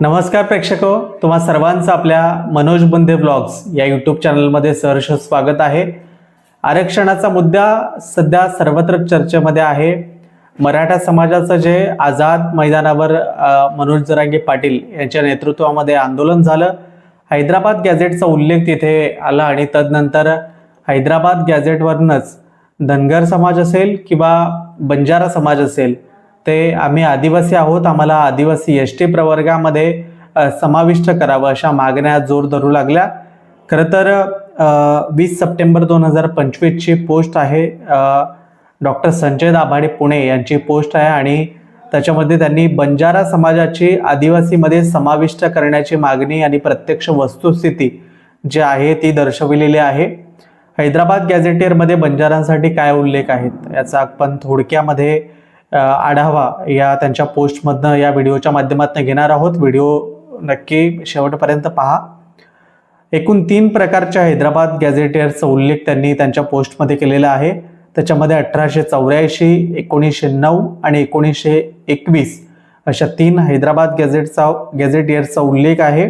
नमस्कार प्रेक्षको तुम्हा सर्वांचं आपल्या मनोज बुंदे ब्लॉग्स या यूट्यूब चॅनलमध्ये सहर्ष स्वागत आहे. आरक्षणाचा मुद्दा सध्या सर्वत्र चर्चेमध्ये आहे. मराठा समाजाचं जे आझाद मैदानावर मनोज जरांगे पाटील यांच्या नेतृत्वामध्ये आंदोलन झालं. हैदराबाद गॅझेटचा उल्लेख तिथे आला आणि तदनंतर हैदराबाद गॅझेटवरूनच धनगर समाज असेल किंवा बंजारा समाज असेल ते आम्ही आदिवासी आहोत. आम्हाला आदिवासी एस टी प्रवर्गामध्ये समाविष्ट करावं अशा मागण्या जोर धरू लागल्या. खरं तर वीस सप्टेंबर दोन हजार पंचवीसची पोस्ट आहे. डॉक्टर संजय दाभाडे पुणे यांची पोस्ट आहे आणि त्याच्यामध्ये त्यांनी बंजारा समाजाची आदिवासीमध्ये समाविष्ट करण्याची मागणी आणि प्रत्यक्ष वस्तुस्थिती जी आहे ती दर्शविलेली आहे. हैदराबाद गॅझेटियरमध्ये बंजारांसाठी काय उल्लेख आहेत याचा आपण थोडक्यामध्ये आढावा या त्यांच्या पोस्टमधनं या व्हिडिओच्या माध्यमातून घेणार आहोत. व्हिडिओ नक्की शेवटपर्यंत पहा. एकूण तीन प्रकारच्या हैदराबाद गॅझेटियरचा उल्लेख त्यांनी त्यांच्या पोस्टमध्ये केलेला आहे. त्याच्यामध्ये अठराशे चौऱ्याऐंशी एकोणीसशे नऊ आणि एकोणीसशे एकवीस अशा तीन हैदराबाद गॅझेटचा गॅझेटियरचा उल्लेख आहे.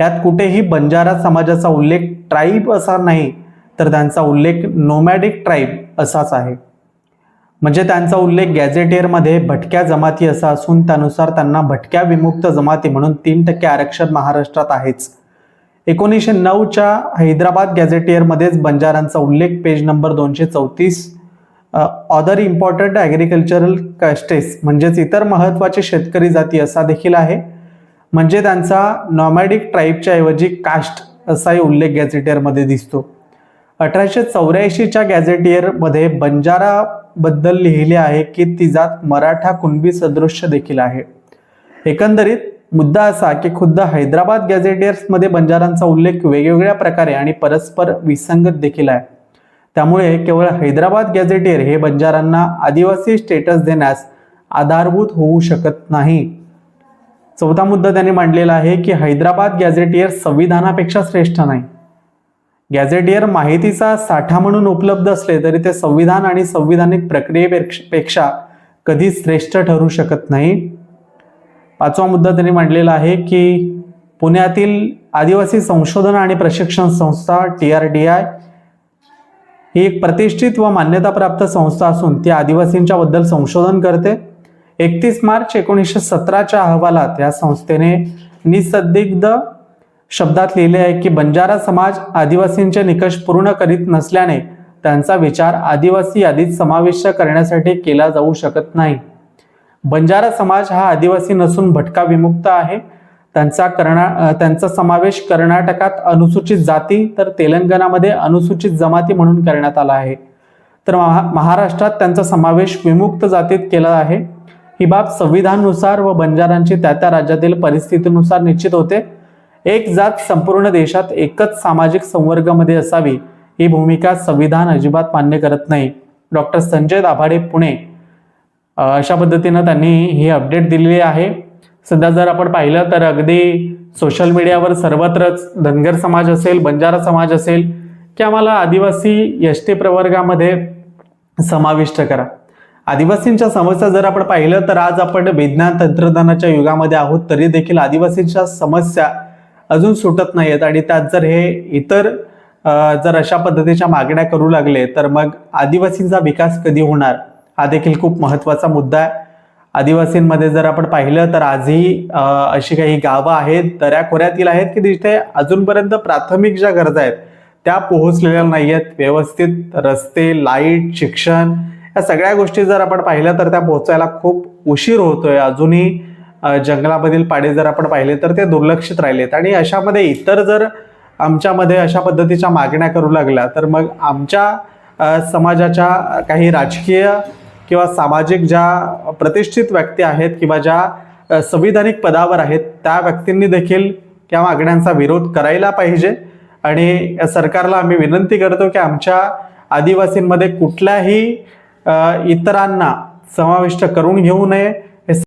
यात कुठेही बंजारा समाजाचा उल्लेख ट्राईब असा नाही तर त्यांचा उल्लेख नोमॅडिक ट्राईब असाच आहे. म्हणजे त्यांचा उल्लेख गॅझेटेअरमध्ये भटक्या जमाती असा असून त्यानुसार त्यांना भटक्या विमुक्त जमाती म्हणून तीन टक्के आरक्षण महाराष्ट्रात आहेच. एकोणीसशे नऊच्या हैदराबाद गॅझेटियरमध्येच बंजारांचा उल्लेख पेज नंबर दोनशे चौतीस. ऑदर इम्पॉर्टंट ॲग्रिकल्चरल कस्टेस म्हणजेच इतर महत्त्वाचे शेतकरी जाती असा देखील आहे. म्हणजे त्यांचा नॉमॅडिक ट्राईबच्या ऐवजी कास्ट असाही उल्लेख गॅझेटियरमध्ये दिसतो. अठराशे चौऱ्याऐंशीच्या गॅझेटियरमध्ये बद्दल लिहिले आहे की ती जात मराठा कुणबी सदृश्य देखील आहे. एकंदरीत मुद्दा असा की खुद्द हैदराबाद गॅझेटियर्समध्ये बंजारांचा उल्लेख वेगवेगळ्या प्रकारे आणि परस्पर विसंगत देखील आहे. त्यामुळे केवळ हैदराबाद गॅझेटियर हे बंजारांना आदिवासी स्टेटस देण्यास आधारभूत होऊ शकत नाही. चौथा मुद्दा त्यांनी मांडलेला आहे की हैदराबाद गॅझेटियर संविधानापेक्षा श्रेष्ठ नाही. गॅझेटियर माहितीचा साठा म्हणून उपलब्ध असले तरी ते संविधान आणि संविधानिक प्रक्रियेपेक्षा कधी श्रेष्ठ ठरू शकत नाही. पाचवा मुद्दा त्यांनी मांडलेला आहे की पुण्यातील आदिवासी संशोधन आणि प्रशिक्षण संस्था टी आर डी आय ही एक प्रतिष्ठित व मान्यताप्राप्त संस्था असून ती आदिवासींच्या बद्दल संशोधन करते. एकतीस मार्च एकोणीसशे सतराच्या अहवालात या संस्थेने निसंदिग्ध शब्दात लिहिले आहे की बंजारा समाज आदिवासींचे निकष पूर्ण करीत नसल्याने त्यांचा विचार आदिवासी यादीत समाविष्ट करण्यासाठी केला जाऊ शकत नाही. बंजारा समाज हा आदिवासी नसून भटका विमुक्त आहे. त्यांचा कर्ना त्यांचा समावेश कर्नाटकात अनुसूचित जाती तर तेलंगणामध्ये अनुसूचित जमाती म्हणून करण्यात आला आहे. तर महा महाराष्ट्रात त्यांचा समावेश विमुक्त जातीत केला आहे. ही बाब संविधानानुसार व बंजारांची त्या त्या राज्यातील परिस्थितीनुसार निश्चित होते. एक जात संपूर्ण देशात एकच सामाजिक संवर्गामध्ये असावी ही भूमिका संविधान अजिबात मान्य करत नाही. डॉक्टर संजय दाभाडे पुणे अशा पद्धतीनं त्यांनी ही अपडेट दिलेली आहे. सध्या जर आपण पाहिलं तर अगदी सोशल मीडियावर सर्वत्रच धनगर समाज असेल बंजारा समाज असेल की आम्हाला आदिवासी एस टी प्रवर्गामध्ये समाविष्ट करा. आदिवासींच्या समस्या जर आपण पाहिलं तर आज आपण विज्ञान तंत्रज्ञानाच्या युगामध्ये आहोत तरी देखील आदिवासींच्या समस्या अजून सुटत नाहीयेत. आणि त्यात जर हे इतर जर अशा पद्धतीच्या मागण्या करू लागले तर मग आदिवासींचा विकास कधी होणार? हा देखील खूप महत्त्वाचा मुद्दा आहे. आदिवासींमध्ये जर आपण पाहिलं तर आजही अशी काही गावं आहेत दऱ्याखोऱ्यातील आहेत की तिथे अजूनपर्यंत प्राथमिक ज्या गरजा आहेत त्या पोहोचलेल्या नाही आहेत व्यवस्थित रस्ते लाइट शिक्षण या सगळ्या गोष्टी जर आपण पाहिल्या तर त्या पोहोचायला खूप उशीर होतोय. अजूनही जंगलामधील पाडे जर आपण पाहिले तर ते दुर्लक्षित राहिलेत. आणि अशामध्ये इतर जर आमच्यामध्ये अशा पद्धतीच्या मागण्या करू लागल्या तर मग आमच्या समाजाच्या काही राजकीय किंवा सामाजिक ज्या प्रतिष्ठित व्यक्ती आहेत किंवा ज्या संविधानिक पदावर आहेत त्या व्यक्तींनी देखील या मागण्यांचा विरोध करायला पाहिजे. आणि सरकारला आम्ही विनंती करतो की आमच्या आदिवासींमध्ये कुठल्याही इतरांना समाविष्ट करून घेऊ नये.